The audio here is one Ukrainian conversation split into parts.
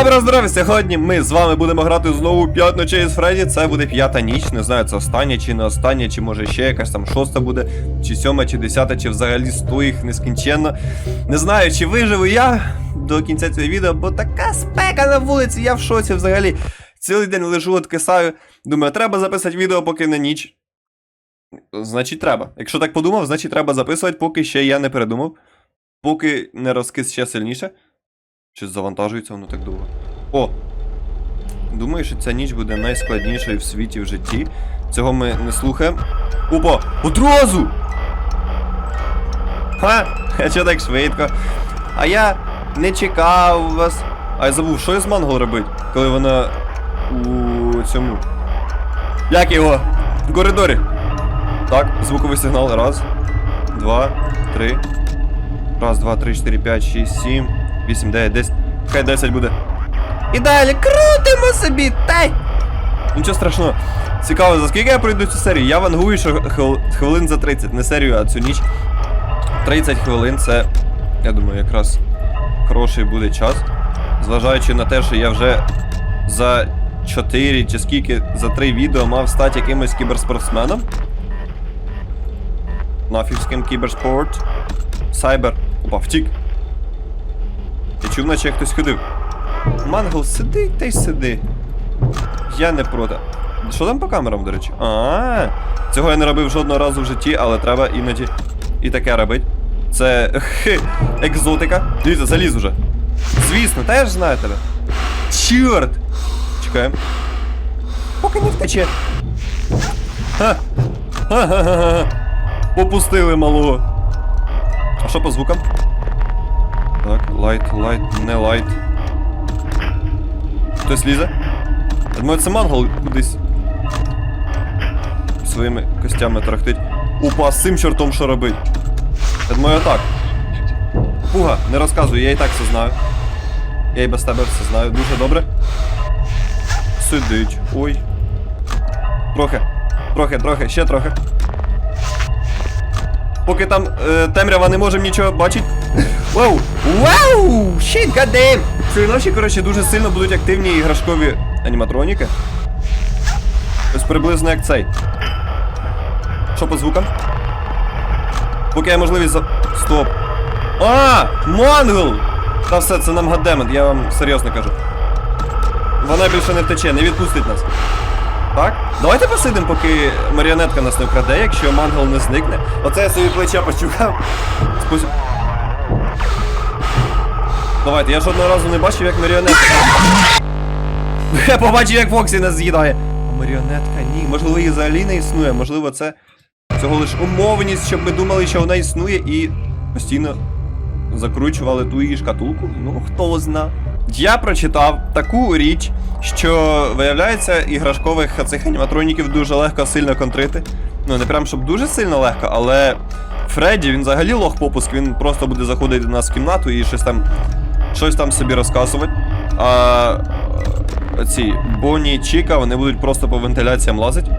Доброго здоров'я! Сьогодні ми з вами будемо грати знову 5 ночей з Фредді. Це буде п'ята ніч. Не знаю, це остання чи не остання, чи може ще якась там шоста буде, чи сьома, чи десята, чи взагалі сто їх нескінченно. Не знаю, чи виживу я до кінця цього відео, бо така спека на вулиці, я в шоці взагалі. Цілий день лежу, откисаю. Думаю, треба записати відео, поки не ніч. Значить, треба. Якщо так подумав, значить треба записувати, поки ще я не передумав. Поки не розкис ще сильніше. Чи завантажується воно так довго? О! Думаю, що ця ніч буде найскладнішою в світі в житті. Цього ми не слухаємо. Опа! Одразу! Ха! А чого так швидко? А я не чекав вас. А я забув, що я з мангол робить, коли вона у цьому. Як його? В коридорі. Так, звуковий сигнал. Раз, два, три. Раз, два, три, чотири, п'ять, шість, сім, вісім, дев'ять, десять. Хай 10 буде. І далі крутимо собі, тай! Нічого страшного. Цікаво, за скільки я пройду цю серію? Я вангую, що хвил- хвилин за 30. Не серію, а цю ніч. 30 хвилин це, я думаю, якраз хороший буде час. Зважаючи на те, що я вже за 4 чи скільки за 3 відео мав стати якимось кіберспортсменом. Нафігським кіберспорт. Сайбер. Опа, втік. Я чув, наче як хтось ходив. Мангл, сиди та й сиди. Я не проти. Що там по камерам, до речі? А, цього я не робив жодного разу в житті, але треба іноді і таке робити. Це хе, екзотика. Дивіться, заліз уже. Звісно, та я ж знаю тебе. Чорт! Чекаємо. Поки не втече. Ха-ха-ха-ха. Попустили малого. А що по звукам? Так, лайт, лайт, не лайт. Хтось лізе? Я думаю, це мангал кудись. Своїми костями трахтить. Опа, з цим чортом що робить? Я думаю, так. Пуга, не розказуй, я і так все знаю. Я і без тебе все знаю, дуже добре. Сидить. Ой. Трохи. Трохи, трохи, ще трохи. Поки там е, темрява не можемо нічого бачити. Вау! Вау! Щит, гадейм! Цієї ночі, коротше, дуже сильно будуть активні іграшкові аніматроніки. Ось приблизно як цей. Що по звукам? Поки є можливість за. Стоп. А! Монгол! Та все, це нам гадемент, я вам серйозно кажу. Вона більше не втече, не відпустить нас. Так? Давайте посидимо, поки маріонетка нас не вкраде, якщо мангол не зникне. Оце я собі плече почухав. Спусі... Давайте, я жодного разу не бачив, як маріонетка. Я побачив, як Фоксі нас з'їдає. А маріонетка ні. Можливо, її взагалі не існує. Можливо, це цього лише умовність, щоб ми думали, що вона існує і постійно закручували ту її шкатулку. Ну, хто зна. Я прочитав таку річ, що виявляється, іграшкових цих аніматроніків дуже легко сильно контрити. Ну, не прям щоб дуже сильно легко, але Фредді, він взагалі лох попуск, він просто буде заходити до нас в кімнату і щось там щось там собі розказувати. А е, ці Бонні Чіка, вони будуть просто по вентиляціям лазити.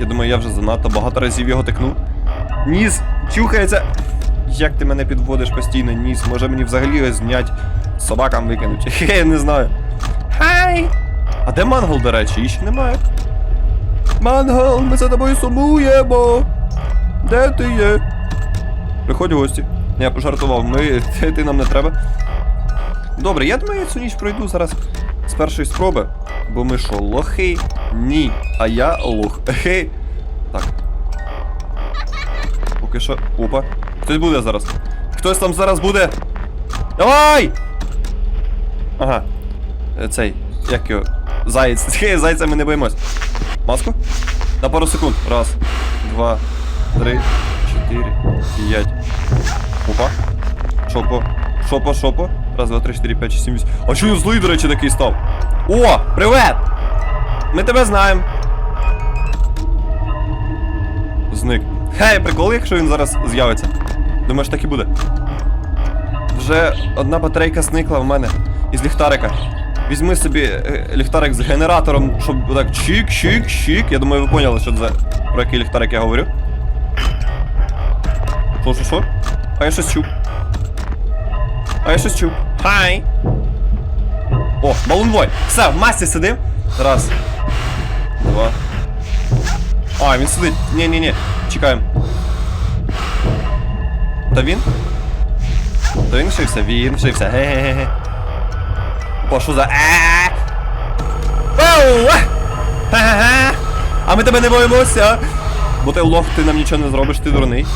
Я думаю, я вже занадто багато разів його тикнув. Ніс чухається. Як ти мене підводиш постійно, ніс? Може мені взагалі його знять, собакам викинуть. Хе, я не знаю. Хай! А де мангол, до речі? Її ще немає. Мангол, ми за тобою сумуємо. Де ти є? Приходь в гості. Я пожартував, ми, ти нам не треба. Добре, я думаю, я цю ніч пройду зараз з першої спроби. Бо ми що, лохи? Ні. А я лох. Хе. Так. Поки що. Опа. Хтось буде зараз. Хтось там зараз буде. Давай! Ага. Е, Цей. Як його? Заєць. Хе, зайця ми не боїмось. Маску? На пару секунд. Раз, два, три, чотири, п'ять. Опа. Шопо. Шопо, шопо. Раз, два, три, чотири, п'ять, шість, сім, вісім. А чого він злий, до речі, такий став? О! Привет! Ми тебе знаємо. Зник. Хей, прикол, якщо він зараз з'явиться. Думаєш, так і буде? Вже одна батарейка зникла в мене із ліхтарика. Візьми собі е, ліхтарик з генератором, щоб так чик, чик, чик. Я думаю, ви поняли, що це за про який ліхтарик я говорю. Що, що, що? А я щось чув. А я щось чув. Хай! О, балунбой. Все, в масці сидим. Раз. Два. А, він сидить. Ні-ні-ні. Чекаємо. Та він? Та він вшився, він вшився. Ге-ге-ге. О, що за. Е! Оу! е! Ге-ге-ге! А ми тебе не боїмося! Бо ти лох, ти нам нічого не зробиш, ти дурний.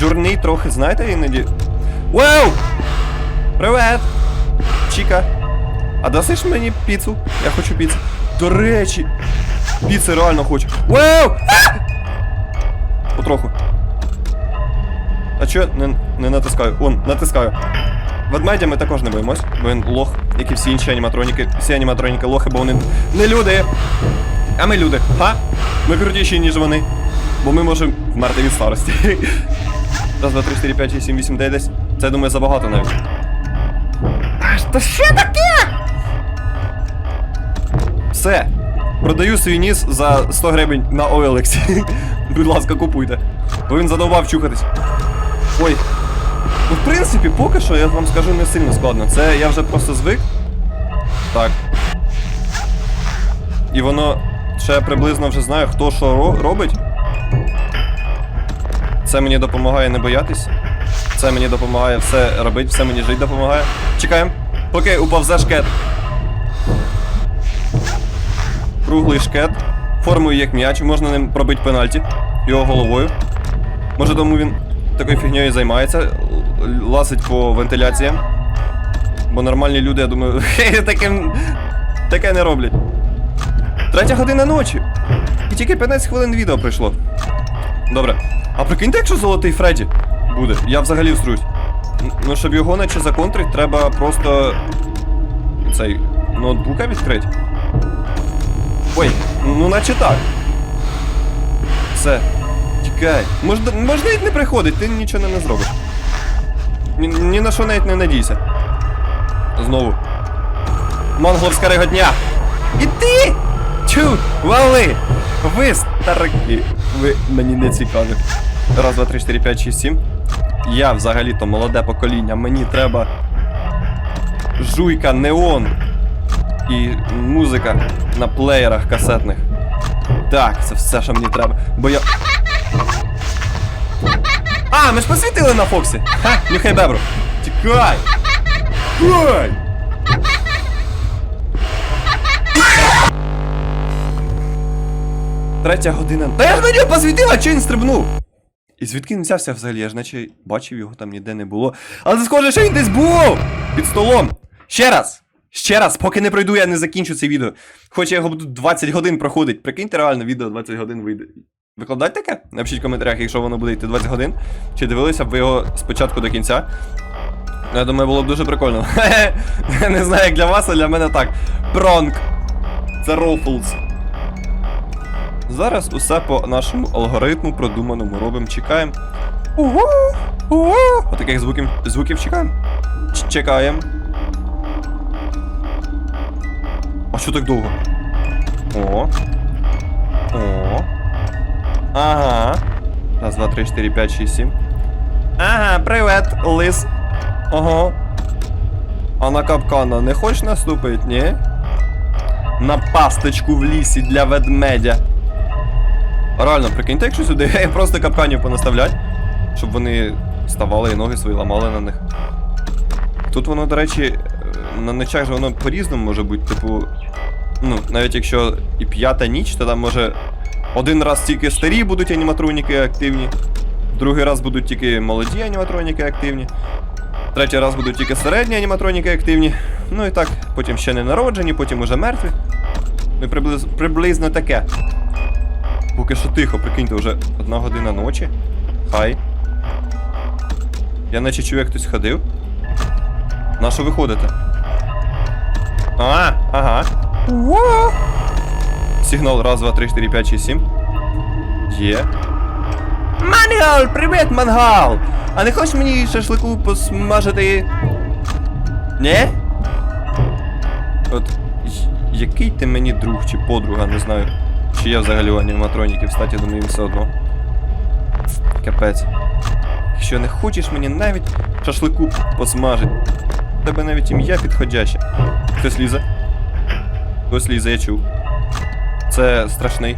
Дурний трохи, знаєте, іноді. Вау! Привет! Чіка. А дасиш мені піцу? Я хочу піцу. До речі, піци реально хочу. Вау! Потроху. А чо не, не натискаю? Он, натискаю. Ведмедя ми також не боїмось, бо він лох, як і всі інші аніматроніки. Всі аніматроніки лохи, бо вони не люди. А ми люди. Ха? Ми крутіші, ніж вони. Бо ми можемо вмерти від старості. Раз, два, три, чотири, п'ять, шість, сім, вісім, дев'ять, десять. Це думаю забагато навіть. То що таке? Все. Продаю свій ніс за 100 гривень на OLX. Будь ласка, купуйте. Бо він задовбав чухатись. Ой. Ну, в принципі, поки що, я вам скажу, не сильно складно. Це я вже просто звик. Так. І воно ще приблизно вже знаю, хто що ро- робить. Це мені допомагає не боятись. Це мені допомагає все робити, все мені жити допомагає. Чекаємо. Поки уповзе шкет. Круглий шкет. Формою як м'яч, можна ним пробити пенальті. Його головою. Може тому він такою фігньою займається, л- лазить по вентиляціям. Бо нормальні люди, я думаю, таким, таке не роблять. Третя година ночі. І тільки 15 хвилин відео пройшло. Добре. А прикиньте, якщо золотий Фредді буде, я взагалі вструсь. Ну, щоб його наче законтрить, треба просто цей ноутбука відкрити. Ой, ну наче так. Все. Тікай. Можна, можна навіть не приходить, ти нічого не зробиш. Ні, ні на що навіть не надійся. Знову. Монголська реготня. І ти! Чу, вали! Ви старики. Ви мені не цікаві. Раз, два, три, чотири, п'ять, шість, сім. Я взагалі-то молоде покоління. Мені треба. Жуйка, неон. І музика на плеєрах касетних. Так, це все, що мені треба. Бо я. А, ми ж посвітили на Фоксі. Ха, нюхай бебру. Тікай! Тікай! Третя година. Та я ж на нього посвітила, чи він стрибнув? І звідки він взявся взагалі? Я ж наче бачив його там ніде не було. Але це схоже, що він десь був! Під столом. Ще раз! Ще раз, поки не пройду, я не закінчу це відео. Хоч я його буду 20 годин проходить. Прикиньте, реально відео 20 годин вийде. Викладать таке? Напишіть в коментарях, якщо воно буде йти 20 годин. Чи дивилися б ви його спочатку до кінця. Ну, Я думаю, було б дуже прикольно. не знаю, як для вас, а для мене так. Пронк. Це рофлс. Зараз усе по нашому алгоритму продуманому робимо, чекаємо. Угу! Угу! Отаких звуків, звуків чекаємо. Чекаємо. А що так довго? О. О. Ага. Раз, два, три, чотири, п'ять, шість, сім. Ага, привет, лис. Ага. А на капкана не хочеш наступити, ні? На пасточку в лісі для ведмедя. Реально, прикиньте, якщо сюди просто капканів понаставлять, щоб вони ставали і ноги свої ламали на них. Тут воно, до речі, е, на ночах же воно по-різному може бути, типу. Ну, навіть якщо і п'ята ніч, то там може один раз тільки старі будуть аніматроніки активні, другий раз будуть тільки молоді аніматроніки активні, третій раз будуть тільки середні аніматроніки активні. Ну і так, потім ще не народжені, потім уже мертві. Ну і приблизно, приблизно таке. Поки що тихо, прикиньте, вже одна година ночі. Хай. Я наче чую, як хтось ходив. На що виходите? А, ага. Сигнал раз, два, три, чотири, п'ять, шість, сім. Є. Мангал! Привіт, мангал! А не хочеш мені шашлику посмажити? Не? От який ти мені друг чи подруга, не знаю. Чи я взагалі у аніматроніків, думаю, їм все одно. Капець. Якщо не хочеш мені навіть шашлику посмажити. в тебе навіть ім'я підходяще. Хтось лізе. Хтось лізе, я чув. Це страшний.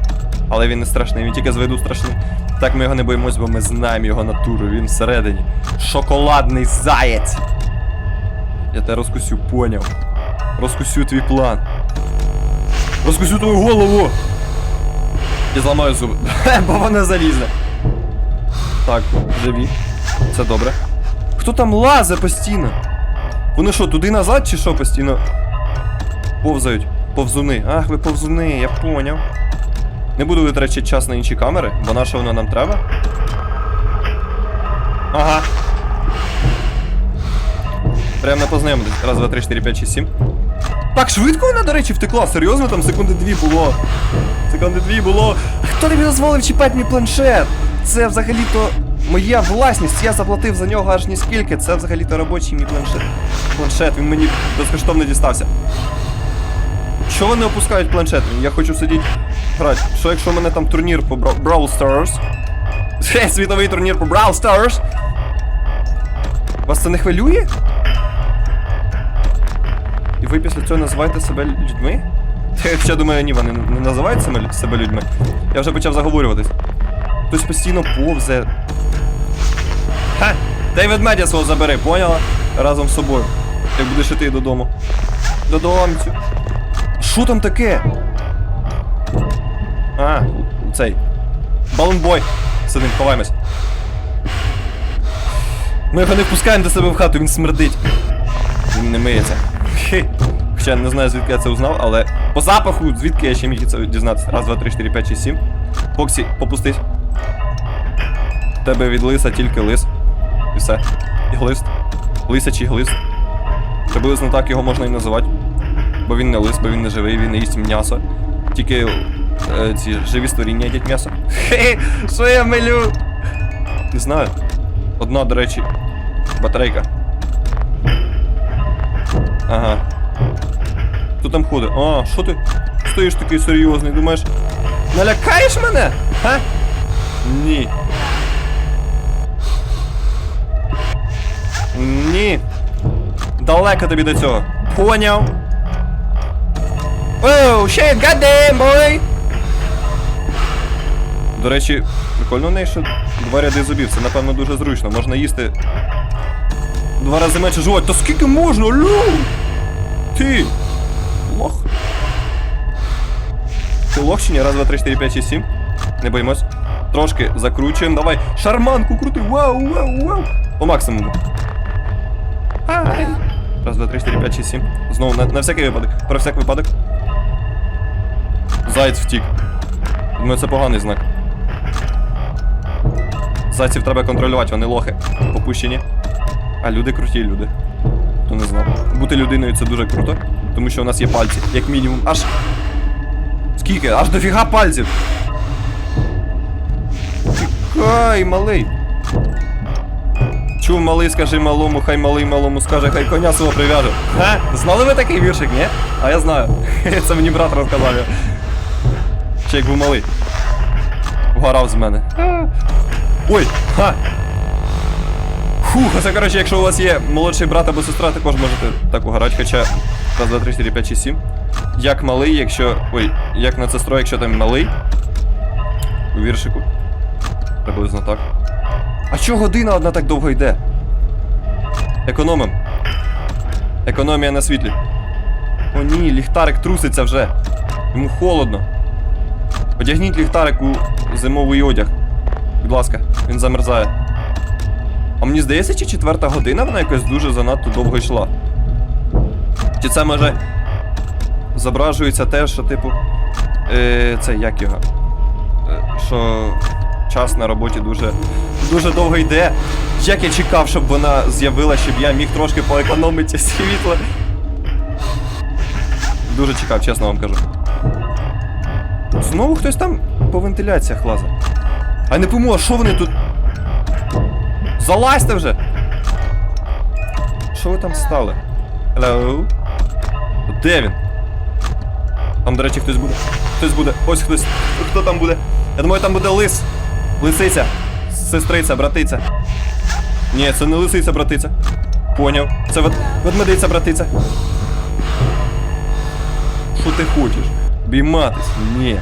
Але він не страшний, він тільки з виду страшний. Так ми його не боїмось, бо ми знаємо його натуру, він всередині. Шоколадний заєць. Я тебе розкусю, поняв. Розкусю твій план. Розкусю твою голову. І зламаю зуби. Бо вона залізне. Так, живі. Це добре. Хто там лазе постійно? Вони що, туди назад чи що постійно? Повзають. Повзуни. Ах, ви повзуни, я поняв. Не буду витрачати час на інші камери, бо на що воно нам треба? Ага. Прямо на познайомитись. Раз, два, три, чотири, п'ять, шість, сім. Так швидко вона, до речі, втекла. Серйозно, там секунди дві було. Секунди дві було. Хто тобі дозволив чіпати мій планшет? Це взагалі-то моя власність. Я заплатив за нього аж ні скільки. Це взагалі-то робочий мій планшет. Планшет, він мені безкоштовно дістався. Що вони опускають планшет? Я хочу сидіти грати. Що якщо в мене там турнір по Бра- Brawl Stars? Світовий турнір по Brawl Stars? Вас це не хвилює? І ви після цього називаєте себе людьми? Я думаю, ні, вони не називають себе, людьми. Я вже почав заговорюватись. Хтось постійно повзе. Ха! Дай ведмедя свого забери, поняла? Разом з собою. Як будеш іти додому. Додому. Що там таке? А, цей. Балунбой. Сидим, ховаємось. Ми його не впускаємо до себе в хату, він смердить. Він не миється. Хе. Я не знаю, звідки я це узнав, але по запаху, звідки я ще міг це дізнатися. Раз, два, три, чотири, п'ять, шість, сім. Фоксі, попустись. Тебе від лиса тільки лис. І все. І глист. Лисячий глист. Приблизно так його можна і називати. Бо він не лис, бо він не живий, він не їсть м'ясо. Тільки е, ці живі створіння їдять м'ясо. Хе, що я милю? Не знаю. Одна, до речі, батарейка. Ага. Хто там ходить? А, що ти стоїш такий серйозний? Думаєш, налякаєш мене? Ха? Ні. Ні. Далеко тобі до цього. Поняв. Оу, shit, goddamn, boy! До речі, прикольно в неї, що два ряди зубів. Це, напевно, дуже зручно. Можна їсти два рази менше жувати. Та скільки можна, лю? Ти! Ні? Раз, два, три, чотири, п'ять, шість, сім. Не боїмось. Трошки закручуємо. Давай. Шарманку крути. Вау, вау, вау. По максимуму. Раз, два, три, чотири, п'ять, шість, сім. Знову на, на всякий випадок. Про всяк випадок. Заєць втік. Думаю, це поганий знак. Зайців треба контролювати, вони лохи. Попущені. А люди круті люди. Хто не знав. Бути людиною це дуже круто, тому що у нас є пальці, як мінімум. Аж. Скільки? Аж дофіга пальців. Чекай, малий. Чув малий, скажи малому, хай малий малому скаже, хай коня свого прив'яже. Ха? Знали ви такий віршик, ні? А я знаю. Це мені брат розказав. Ще як був малий. Вгорав з мене. Ой! Ха! Фух, це коротше, якщо у вас є молодший брат або сестра, також можете так угорати, хоча. Раз, два, три, чотири, п'ять, шість, сім. Як малий, якщо. Ой, як над сестрою, якщо там малий. У віршику. Приблизно так. А чого година одна так довго йде? Економим. Економія на світлі. О ні, ліхтарик труситься вже. Йому холодно. Одягніть ліхтарик у зимовий одяг. Будь ласка, він замерзає. А мені здається, чи четверта година вона якось дуже занадто довго йшла. Чи це може зображується те, що, типу. Е, це як його? Е, що час на роботі дуже дуже довго йде. Як я чекав, щоб вона з'явилася, щоб я міг трошки поекономити світло. Дуже чекав, чесно вам кажу. Знову хтось там по вентиляціях лазить. А не пойму, а що вони тут? Залазьте вже! Що ви там стали? Hello? Де він? Там, до речі, хтось буде. Хтось буде. Ось хтось. Хто там буде? Я думаю, там буде лис. Лисиця. Сестриця, братиця. Ні, це не лисиця, братиця. Поняв. Це вед... ведмедиця, братиця. Що ти хочеш? Бійматись? Ні.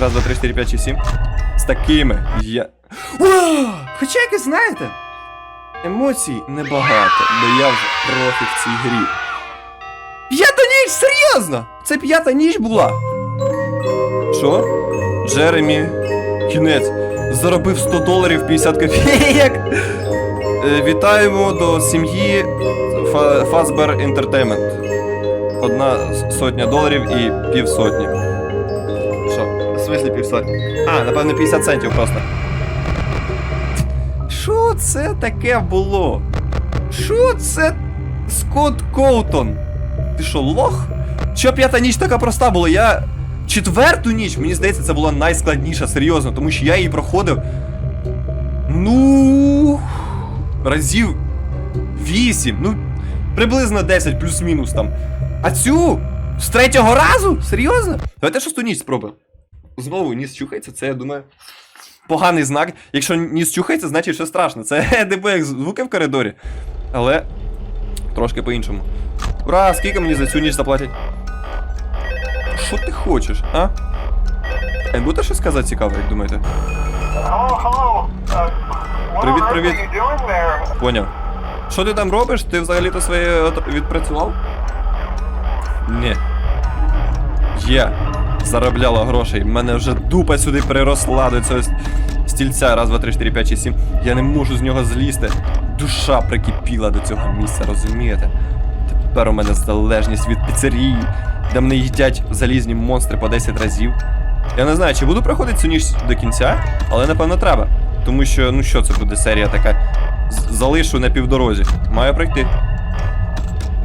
Раз, два, три, чотири, п'ять, шість, сім. З такими я. О! Хоча якось знаєте. Емоцій небагато, бо я вже трохи в цій грі. Ніч, серйозно! Це п'ята ніч була. Що? Джеремі. Кінець. Заробив 100 доларів 50 копійок. Е, Вітаємо до сім'ї Фа- Fazbear Entertainment. Одна сотня доларів і півсотні. Що? В смислі півсотні? А, напевно, 50 центів просто. Що це таке було? Що це Скотт Коутон? Ти що, лох? Що п'ята ніч така проста була? Я. Четверту ніч, мені здається, це була найскладніша, серйозно, тому що я її проходив. Ну. Разів 8, ну, приблизно 10 плюс-мінус там. А цю з третього разу? Серйозно? Давайте шосту ніч спробуємо. Знову ніс чухається, це я думаю. Поганий знак. Якщо ніс чухається, значить що страшно. Це типу як звуки в коридорі. Але трошки по-іншому. Ура, скільки мені за цю ніч заплатять? Що ти хочеш, а? Ен, буде щось сказати цікаве, як думаєте? What Привіт? Поняв. Що ти там робиш? Ти взагалі-то своє відпрацював? Ні. Є. Заробляла грошей. Мене вже дупа сюди приросла до цього стільця. Раз, два, три, чотири, п'ять, шість, сім. Я не можу з нього злізти. Душа прикипіла до цього місця, розумієте? Тепер у мене залежність від піцерії, де мене їдять залізні монстри по 10 разів. Я не знаю, чи буду проходити цю ніч до кінця, але напевно треба. Тому що, ну що це буде серія така? Залишу на півдорозі. Маю пройти.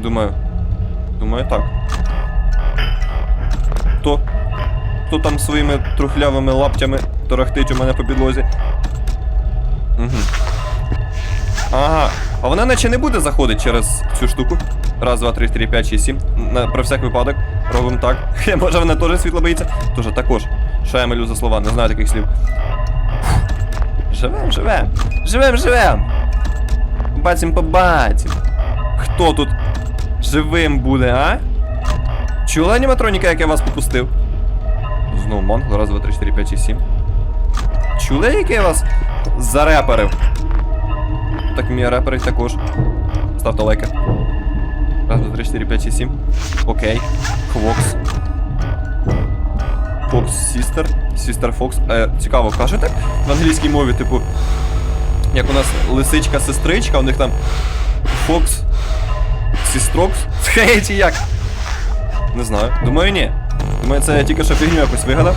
Думаю. Думаю, так. Хто? Хто там своїми трухлявими лаптями торохтить у мене по підлозі? Угу. Ага. А вона наче не буде заходити через цю штуку. Раз, два, три, чотири, п'ять, шість, сім. На, про всяк випадок. Робимо так. Хе, Може вона теж світло боїться? Тоже також. Що я малю за слова? Не знаю таких слів. Живем, живем. Живем, живем. Бацім побацім. Хто тут живим буде, а? Чула аніматроніка, як я вас попустив? Знову Монгол, раз, два, три, чотири, п'ять, шість, сім. Чули, як я вас зарепарив? Так мій реперить також. Ставте лайки. Раз, два, три, чотири, п'ять, шість, сім. Окей. Хвокс. Фокс Сістер. Сістер Фокс. Е, цікаво, кажете в англійській мові, типу. Як у нас лисичка-сестричка, у них там Фокс. Сістрокс. Хе, чи як? Не знаю. Думаю, ні. Думаю, це я тільки що фігню якось вигадав.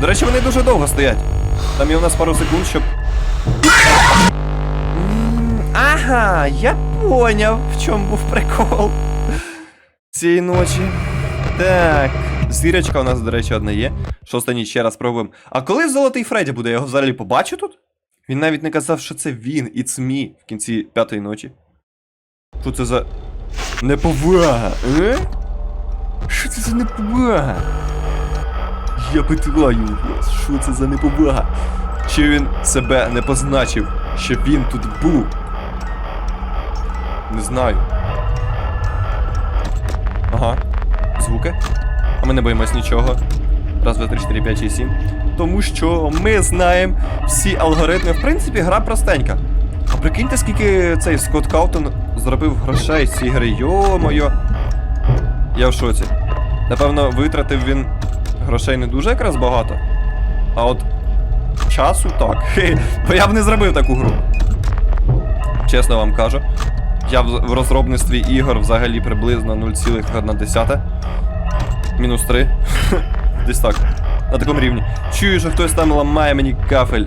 До речі, вони дуже довго стоять. Там є у нас пару секунд, щоб. Ага, я поняв, в чому був прикол цієї ночі. Так. Зірочка у нас, до речі, одна є. Шоста ніч ще раз пробуємо. А коли золотий Фредді буде? Я його взагалі побачу тут? Він навіть не казав, що це він, it's me в кінці п'ятої ночі. Що це за. Неповага, е? Що це за неповага? Я питаю вас, що це за неповага? Чи він себе не позначив, що він тут був? Не знаю. Ага. Звуки. А ми не боїмось нічого. Раз, два, три, чотири, п'ять, шість, сім. Тому що ми знаємо всі алгоритми. В принципі, гра простенька. А прикиньте, скільки цей Скотт Каутон зробив грошей з цієї гри. Йо-моє. Я в шоці. Напевно, витратив він грошей не дуже якраз багато. А от часу так. Бо я б не зробив таку гру. Чесно вам кажу. Я в розробництві ігор взагалі приблизно 0,1. Мінус 3. Десь так. На такому рівні. Чую, що хтось там ламає мені кафель.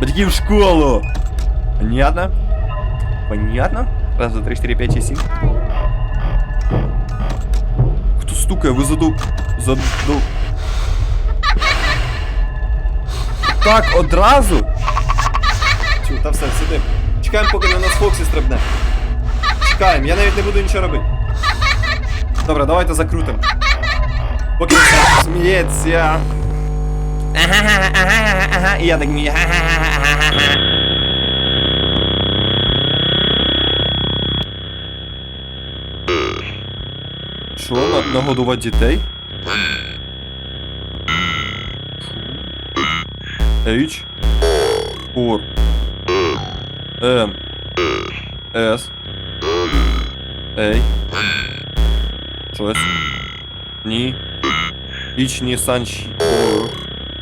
Батьки в школу! Понятно? Понятно? Раз, два, три, чотири, п'ять, шість, сім. Хто стукає? Ви заду... Заду... Так, одразу? Чу, та все, сидим. Чекаємо, поки на нас Фоксі стрибне. Тікаємо, я навіть не буду нічого робити. Добре, давайте закрутимо. Поки сміється. Ага, і я так мій. Що, нагодувати дітей? H. Ор. Ем. М. С. Ей. Щось. Ні. Іч, ні, санч. О,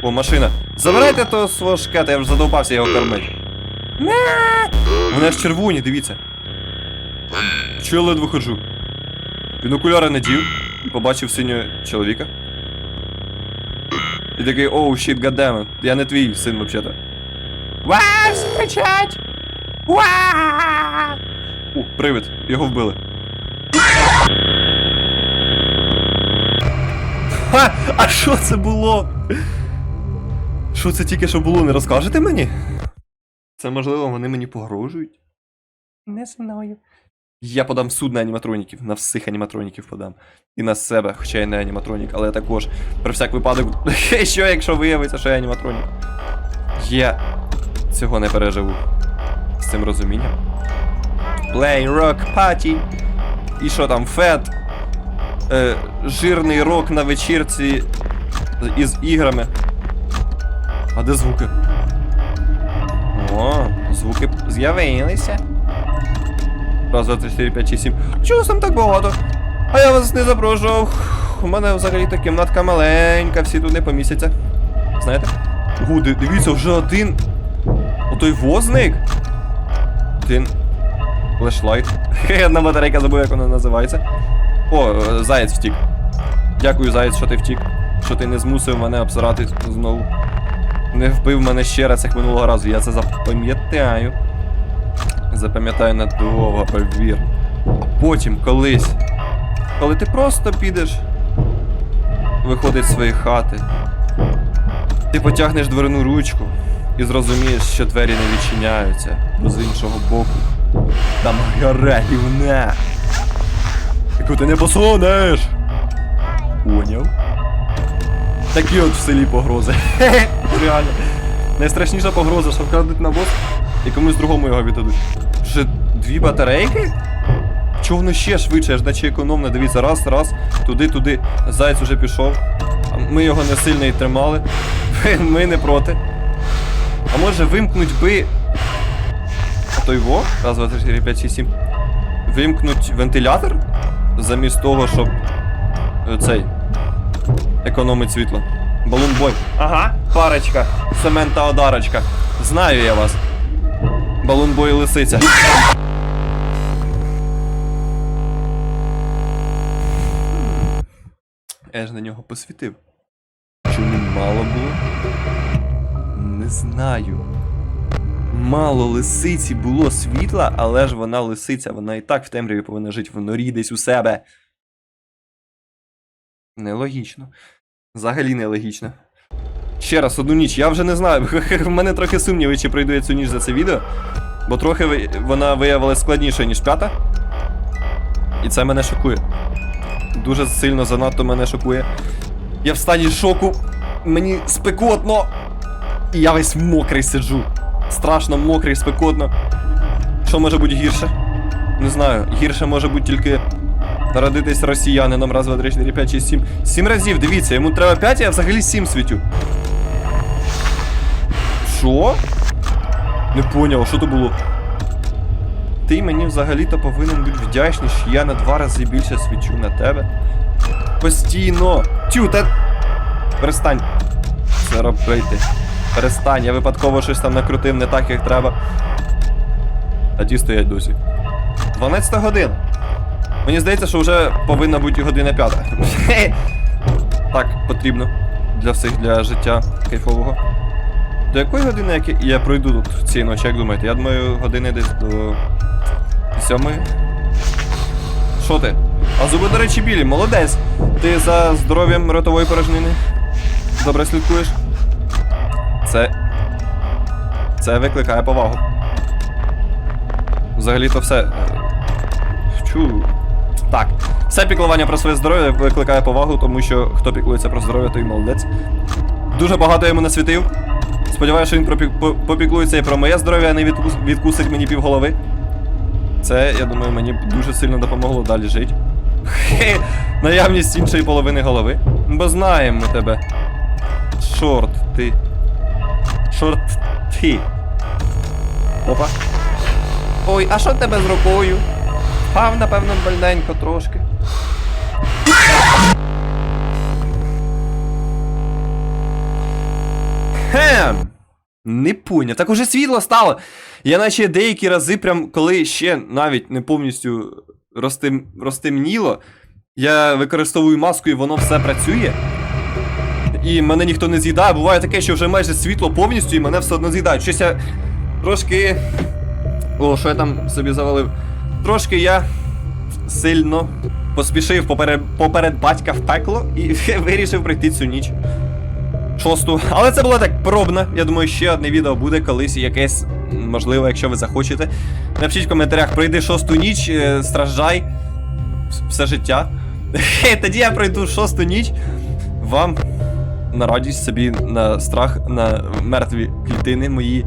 О, машина. Забирайте того свого шкета, я вже задовбався його кормити. Вони ж червоні, дивіться. Чого я ледве ходжу? Він окуляри надів і побачив синього чоловіка. І такий, оу, щит, гаддеме, я не твій син. Вау, всі кричать! У, привид, його вбили. Ха! А що це було? Що це тільки що було, не розкажете мені? Це можливо, вони мені погрожують? Не знаю. Я подам суд на аніматроніків, на всіх аніматроніків подам. І на себе, хоча я не аніматронік, але також про всяк випадок, що якщо виявиться, що я аніматронік. Я цього не переживу. З цим розумінням. Play Rock Party. І що там, Фет? Е, жирний рок на вечірці із іграми. А де звуки? О, звуки з'явилися. Раз, два, три, чотири, п'ять, шість, сім. Чого там так багато? А я вас не запрошував. У мене взагалі та кімнатка маленька, всі тут не помістяться. Знаєте? Гу, дивіться, вже один. Отой возник. Один. Флешлайт. Одна батарейка забув, як вона називається. О, е, заєць втік. Дякую, заєць, що ти втік. Що ти не змусив мене обсирати знову. Не вбив мене ще раз, як минулого разу. Я це запам'ятаю. Запам'ятаю надовго, повір. А потім колись, коли ти просто підеш виходить з своєї хати, ти потягнеш дверну ручку і зрозумієш, що двері не відчиняються, бо з іншого боку там горе гівне, яку ти не посунеш. Поняв? Такі от в селі погрози. Реально. Найстрашніша погроза, що вкрадуть на бос і комусь другому його віддадуть. Вже дві батарейки? Чого воно ще швидше, аж наче економно, дивіться, раз, раз, туди, туди. Заяць уже пішов. Ми його не сильно і тримали. Ми не проти. А може вимкнуть би. Той во? Раз, два, три, чотири, п'ять, шість, сім. Вимкнуть вентилятор? Замість того, щоб. е, Цей. Економить світло. Балунбой. Ага, парочка. Семен та Одарочка. Знаю я вас. Балунбой і лисиця. Я ж на нього посвітив. Чому мало було? Не знаю. Мало лисиці було світла, але ж вона лисиця, вона і так в темряві повинна жити в норі десь у себе. Нелогічно. Взагалі нелогічно. Ще раз, одну ніч, я вже не знаю. В мене трохи сумніви, чи пройду я цю ніч за це відео. Бо трохи вона виявилася складнішою, ніж п'ята. І це мене шокує. Дуже сильно занадто мене шокує. Я в стані шоку. Мені спекотно. І я весь мокрий сиджу. Страшно мокрий, спекотно. Що може бути гірше? Не знаю. Гірше може бути тільки народитись росіянином. Раз, два, три, чотири, п'ять, шість, сім. Сім разів, дивіться, йому треба п'ять, а я взагалі сім світю. Що? Не поняв, що то було? Ти мені взагалі-то повинен бути вдячний, що я на два рази більше свічу на тебе. Постійно. Тю, та. Перестань. Це робити. Перестань, я випадково щось там накрутив не так, як треба. А ті стоять досі. 12 годин. Мені здається, що вже повинна бути година п'ята. так, потрібно. Для всіх, для життя кайфового. До якої години я- я пройду тут цієї ночі, як думаєте? Я думаю, години десь до. сьомої. Що ти? А зуби, до речі, білі, молодець. Ти за здоров'ям ротової порожнини. Добре слідкуєш. Це. Це викликає повагу. Взагалі-то все. е, Чу. Так. Все піклування про своє здоров'я викликає повагу, тому що хто піклується про здоров'я, той молодець. Дуже багато йому насвітив. Сподіваюся, що він попіклується і про моє здоров'я, а не відкус... відкусить мені півголови. Це, я думаю, мені дуже сильно допомогло далі жити. Хе, наявність іншої половини голови. Бо знаємо ми тебе. Чорт ти. Чорт ти. Опа. Ой, а що в тебе з рукою? Пав, напевно, больненько трошки. Хем. Не поняв. Так уже світло стало. Я наче деякі рази, прям коли ще навіть не повністю розтем... розтемніло, я використовую маску і воно все працює. І мене ніхто не з'їдає. Буває таке, що вже майже світло повністю, і мене все одно з'їдають. Щось я трошки. О, що я там собі завалив? Трошки я сильно поспішив поперед, поперед батька в пекло і вирішив пройти цю ніч. Шосту. Але це було так пробно. Я думаю, ще одне відео буде колись якесь, можливо, якщо ви захочете. Напишіть в коментарях, пройди шосту ніч, е, страждай все життя. Тоді я пройду шосту ніч. Вам на радість собі, на страх, на мертві клітини мої.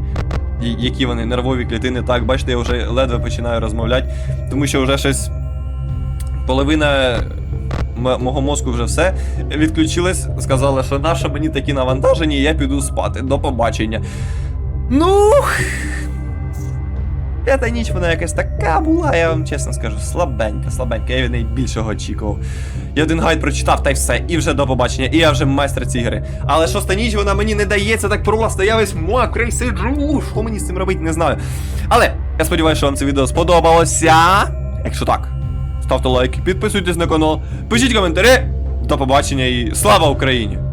Які вони нервові клітини, так, бачите, я вже ледве починаю розмовляти, тому що вже щось половина мого мозку вже все відключилась, сказала, що наша мені такі навантажені, я піду спати. До побачення. Ну. П'ята ніч вона якась така була, я вам чесно скажу, слабенька, слабенька, я від неї більшого очікував. Я один гайд прочитав, та й все, і вже до побачення, і я вже майстер цієї гри. Але шоста ніч вона мені не дається так просто, я весь мокрий сиджу, що мені з цим робити, не знаю. Але я сподіваюся, що вам це відео сподобалося. Якщо так, ставте лайки, підписуйтесь на канал, пишіть коментарі. До побачення і слава Україні!